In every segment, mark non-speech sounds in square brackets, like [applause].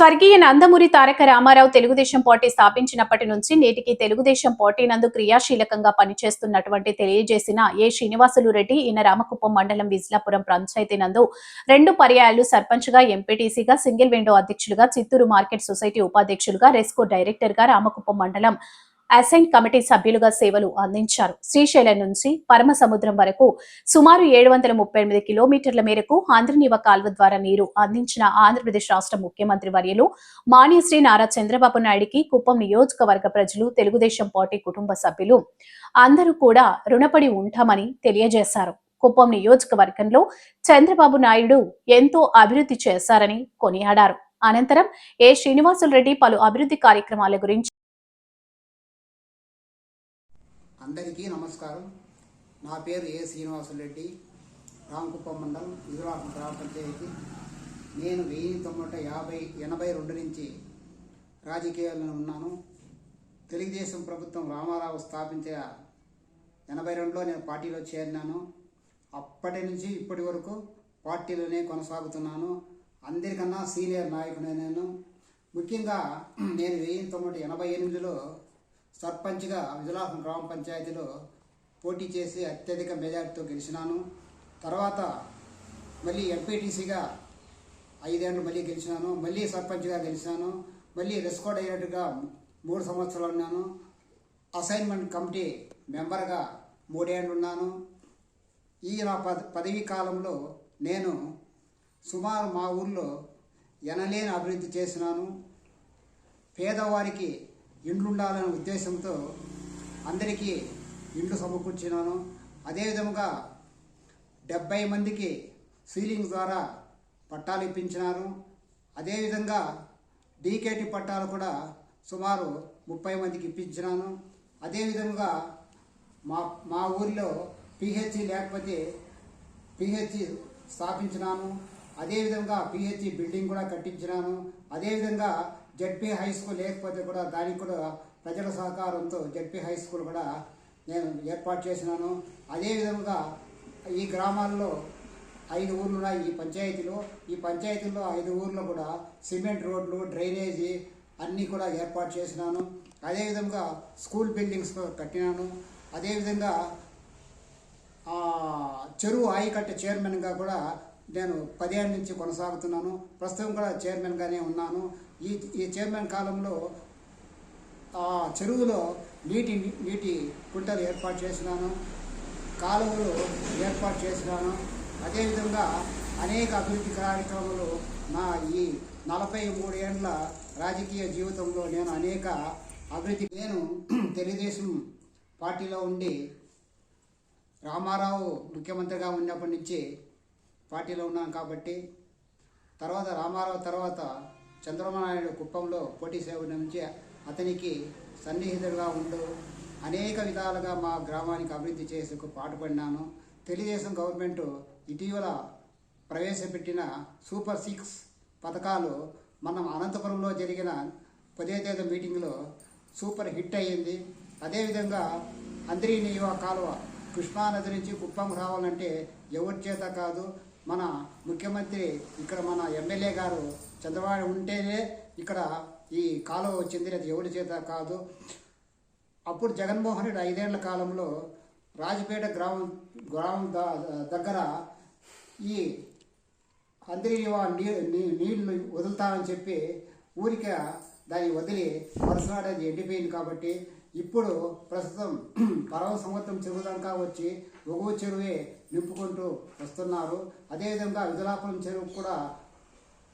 స్వర్గీయ నందమూరి తారక రామారావు తెలుగుదేశం పార్టీ స్థాపించినప్పటి నుంచి నేటికి తెలుగుదేశం పార్టీ నందు క్రియాశీలకంగా పనిచేస్తున్నటువంటి తెలియజేసిన ఏ శ్రీనివాసులు రెడ్డి ఈయన రామకుప్పం మండలం విజ్లాపురం పంచాయతీ నందు రెండు పర్యాయాలు సర్పంచ్గా ఎంపీటీసీగా సింగిల్ విండో అధ్యక్షులుగా చిత్తూరు మార్కెట్ సొసైటీ ఉపాధ్యక్షులుగా రెస్కో డైరెక్టర్గా రామకుప్పం మండలం అసైన్ కమిటీ సభ్యులుగా సేవలు అందించారు. శ్రీశైలం నుంచి పరమసముద్రం వరకు సుమారు ఏడు వందల ముప్పై ఎనిమిది కిలోమీటర్ల మేరకు ఆంధ్రనీవ కాల్వ ద్వారా నీరు అందించిన ఆంధ్రప్రదేశ్ రాష్ట్ర ముఖ్యమంత్రి వర్యులు మాన్యశ్రీ నారా చంద్రబాబు నాయుడికి కుప్పం నియోజకవర్గ ప్రజలు తెలుగుదేశం పార్టీ కుటుంబ సభ్యులు అందరూ కూడా రుణపడి ఉంటామని తెలియజేశారు. కుప్పం నియోజకవర్గంలో చంద్రబాబు నాయుడు ఎంతో అభివృద్ధి చేశారని కొనియాడారు. అనంతరం ఏ శ్రీనివాసులు రెడ్డి పలు అభివృద్ధి కార్యక్రమాల గురించి అందరికీ నమస్కారం. నా పేరు ఏ శ్రీనివాసరెడ్డి రామకుప్పం మండలం ఇదురాకు గ్రామ పంచాయతీ. నేను వెయ్యి తొమ్మిది యాభై ఎనభై రెండు నుంచి రాజకీయాల్లో ఉన్నాను. తెలుగుదేశం ప్రభుత్వం రామారావు స్థాపించిన ఎనభై రెండులో నేను పార్టీలో చేరినాను. అప్పటి నుంచి ఇప్పటి వరకు పార్టీలోనే కొనసాగుతున్నాను. అందరికన్నా సీనియర్ నాయకుడే నేను ముఖ్యంగా నేను వెయ్యి తొమ్మిది ఎనభై ఎనిమిదిలో సర్పంచ్గా విజలాహం గ్రామ పంచాయతీలో పోటీ చేసి అత్యధిక మెజార్టీతో గెలిచినాను. తర్వాత మళ్ళీ ఎంపీటీసీగా ఐదేళ్ళు మళ్ళీ గెలిచినాను. మళ్ళీ సర్పంచ్గా గెలిచినాను. మళ్ళీ రెస్కో డైరెక్టర్గా మూడు సంవత్సరాలు ఉన్నాను. అసైన్మెంట్ కమిటీ మెంబర్గా మూడేళ్ళు ఉన్నాను. ఈ నా పద పదవీ కాలంలో నేను సుమారు మా ఊర్లో ఎనలేని అభివృద్ధి చేసినాను. పేదవారికి ఇండ్లు ఉండాలనే ఉద్దేశంతో అందరికీ ఇండ్లు సమకూర్చినాను. అదేవిధంగా డెబ్బై మందికి సీలింగ్ ద్వారా పట్టాలు ఇప్పించినారు. అదేవిధంగా డీకేటి పట్టాలు కూడా సుమారు ముప్పై మందికి ఇప్పించినాను. అదేవిధంగా మా మా ఊరిలో పిహెచ్సి లేకపోతే పిహెచ్సి స్థాపించినాను. అదేవిధంగా పిహెచ్సి బిల్డింగ్ కూడా కట్టించినాను. అదేవిధంగా జడ్పీ హై స్కూల్ లేకపోతే కూడా దానికి కూడా ప్రజల సహకారంతో జడ్పీ హై స్కూల్ కూడా నేను ఏర్పాటు చేసినాను. అదేవిధంగా ఈ గ్రామాల్లో ఐదు ఊర్లు ఉన్నాయి ఈ పంచాయతీలో. ఈ పంచాయతీలో ఐదు ఊర్లో కూడా సిమెంట్ రోడ్లు డ్రైనేజీ అన్నీ కూడా ఏర్పాటు చేసినాను. అదేవిధంగా స్కూల్ బిల్డింగ్స్ కట్టినాను. అదేవిధంగా చెరువు ఆయకట్ట చైర్మన్గా కూడా నేను పదేళ్ళ నుంచి కొనసాగుతున్నాను. ప్రస్తుతం కూడా చైర్మన్గానే ఉన్నాను. ఈ ఈ చైర్మన్ కాలంలో ఆ చెరువులో నీటి నీటి కుంటలు ఏర్పాటు చేసినాను. కాలువలు ఏర్పాటు చేసినాను. అదేవిధంగా అనేక అభివృద్ధి కార్యక్రమాలు నా ఈ నలభై మూడేండ్ల రాజకీయ జీవితంలో నేను అనేక అభివృద్ధి నేను తెలుగుదేశం పార్టీలో ఉండి రామారావు ముఖ్యమంత్రిగా ఉన్నప్పటి నుంచి పార్టీలో ఉన్నాను కాబట్టి తర్వాత రామారావు తర్వాత చంద్రబాబు కుప్పంలో పోటీ సేవ నుంచి అతనికి సన్నిహితుడుగా ఉంటూ అనేక విధాలుగా మా గ్రామానికి అభివృద్ధి చేసేందుకు పాటుపడినాను. తెలుగుదేశం గవర్నమెంట్ ఇటీవల ప్రవేశపెట్టిన సూపర్ సిక్స్ పథకాలు మనం అనంతపురంలో జరిగిన పదే తేదీ మీటింగ్లో సూపర్ హిట్ అయ్యింది. అదేవిధంగా అంద్రీ నీవ కాలువ కృష్ణానది నుంచి కుప్పం రావాలంటే ఎవరి చేత కాదు మన ముఖ్యమంత్రి ఇక్కడ మన ఎమ్మెల్యే గారు చంద్రబాబు ఉంటేనే ఇక్కడ ఈ కాలువ వచ్చింది అది ఎవరి చేత కాదు. అప్పుడు జగన్మోహన్ రెడ్డి ఐదేళ్ళ కాలంలో రాజపేట గ్రామం గ్రామం దగ్గర ఈ అందరి నీళ్ళు వదులుతామని చెప్పి ఊరికే దాన్ని వదిలి వరుసనాడు అది ఎండిపోయింది కాబట్టి ఇప్పుడు ప్రస్తుతం [clears throat] పరవ సంవత్సరం చెరువు దాకా వచ్చి ఒగో చెరువే నింపుకుంటూ వస్తున్నారు. అదేవిధంగా విజలాపురం చెరువు కూడా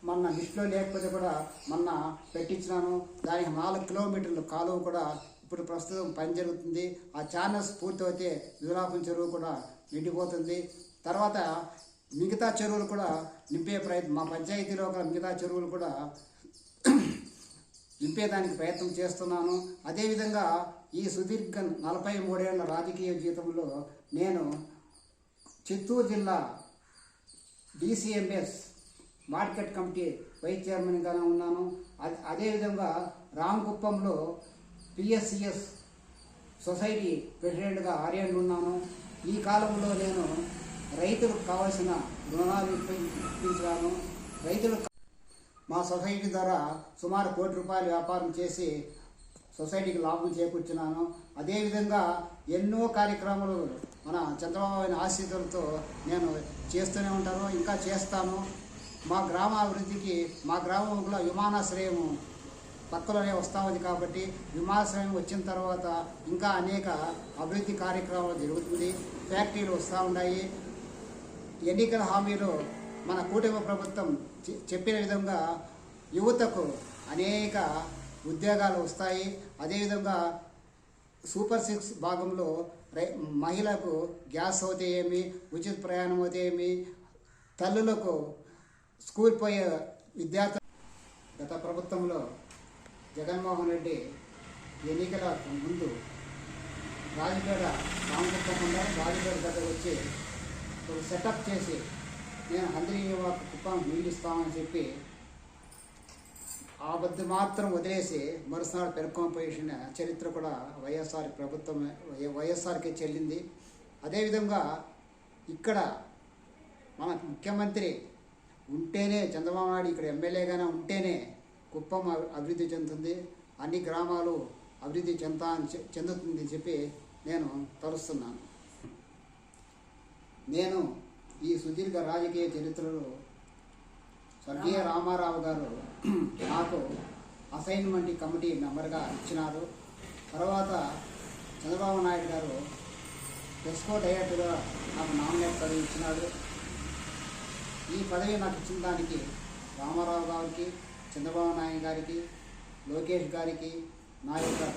మొన్న లిస్టులో లేకపోతే కూడా మొన్న పెట్టించినాను. దానికి నాలుగు కిలోమీటర్లు కాలువ కూడా ఇప్పుడు ప్రస్తుతం పని జరుగుతుంది. ఆ ఛానల్స్ పూర్తయితే విజలాపురం చెరువు కూడా నిండిపోతుంది. తర్వాత మిగతా చెరువులు కూడా నింపే ప్రయత్నం మా పంచాయతీలో ఒక మిగతా చెరువులు కూడా నింపేదానికి ప్రయత్నం చేస్తున్నాను. అదేవిధంగా ఈ సుదీర్ఘ నలభై మూడేళ్ళ రాజకీయ జీవితంలో నేను చిత్తూరు జిల్లా డిసిఎంఎస్ మార్కెట్ కమిటీ వైస్ చైర్మన్గానే ఉన్నాను. అదే అదేవిధంగా రామకుప్పంలో పిఎస్సిఎస్ సొసైటీ ప్రెసిడెంట్గా ఆర్యండ్ ఉన్నాను. ఈ కాలంలో నేను రైతులకు కావాల్సిన రుణాలు ఇప్పించాను. రైతులకు మా సొసైటీ ద్వారా సుమారు కోటి రూపాయలు వ్యాపారం చేసి సొసైటీకి లాభం చేకూర్చున్నాను అదేవిధంగా ఎన్నో కార్యక్రమాలు మన చంద్రబాబు అయిన ఆశీస్సులతో నేను చేస్తూనే ఉంటాను ఇంకా చేస్తాను. మా గ్రామ అభివృద్ధికి మా గ్రామంలో విమానాశ్రయం పక్కలోనే వస్తూ ఉంది కాబట్టి విమానాశ్రయం వచ్చిన తర్వాత ఇంకా అనేక అభివృద్ధి కార్యక్రమాలు జరుగుతుంది ఫ్యాక్టరీలు వస్తూ ఉన్నాయి. ఎన్నికల హామీలు మన కూటమి ప్రభుత్వం చె- చెప్పిన విధంగా యువతకు అనేక ఉద్యోగాలు వస్తాయి. అదేవిధంగా సూపర్ సిక్స్ భాగంలో మహిళకు గ్యాస్ అవుతే ఏమి ఉచిత ప్రయాణం అవుతే ఏమి తల్లులకు స్కూల్ పోయే విద్యార్థి గత ప్రభుత్వంలో జగన్మోహన్ రెడ్డి ఎన్నికల ముందు రాజపేట రామకుప్పం రాజుపేట రాజపేట దగ్గర వచ్చి సెటప్ చేసి నేను హంద్రీ కుప్పం నీళ్ళు ఇస్తామని చెప్పి ఆ బద్దు మాత్రం వదిలేసి మరుసనాడు పెరుక్కొని చరిత్ర కూడా వైఎస్ఆర్ ప్రభుత్వం వైఎస్ఆర్కే చెల్లింది. అదేవిధంగా ఇక్కడ మన ముఖ్యమంత్రి ఉంటేనే చంద్రబాబు నాయుడు ఇక్కడ ఎమ్మెల్యేగానే ఉంటేనే కుప్పం అభి- అభివృద్ధి చెందుతుంది. అన్ని గ్రామాలు అభివృద్ధి చెందా చెందుతుంది అని చెప్పి నేను తలుస్తున్నాను. నేను ఈ సుదీర్ఘ రాజకీయ చరిత్రలో స్వర్గీయ రామారావు గారు నాకు అసైన్మెంట్ కమిటీ మెంబర్గా ఇచ్చినారు. తర్వాత చంద్రబాబు నాయుడు గారు టెస్కో డైరెక్టర్గా నాకు నామినేట్ పదవి ఇచ్చినాడు. ఈ పదవి నాకు ఇచ్చిన దానికి రామారావు గారికి చంద్రబాబు నాయుడు గారికి లోకేష్ గారికి నా యొక్క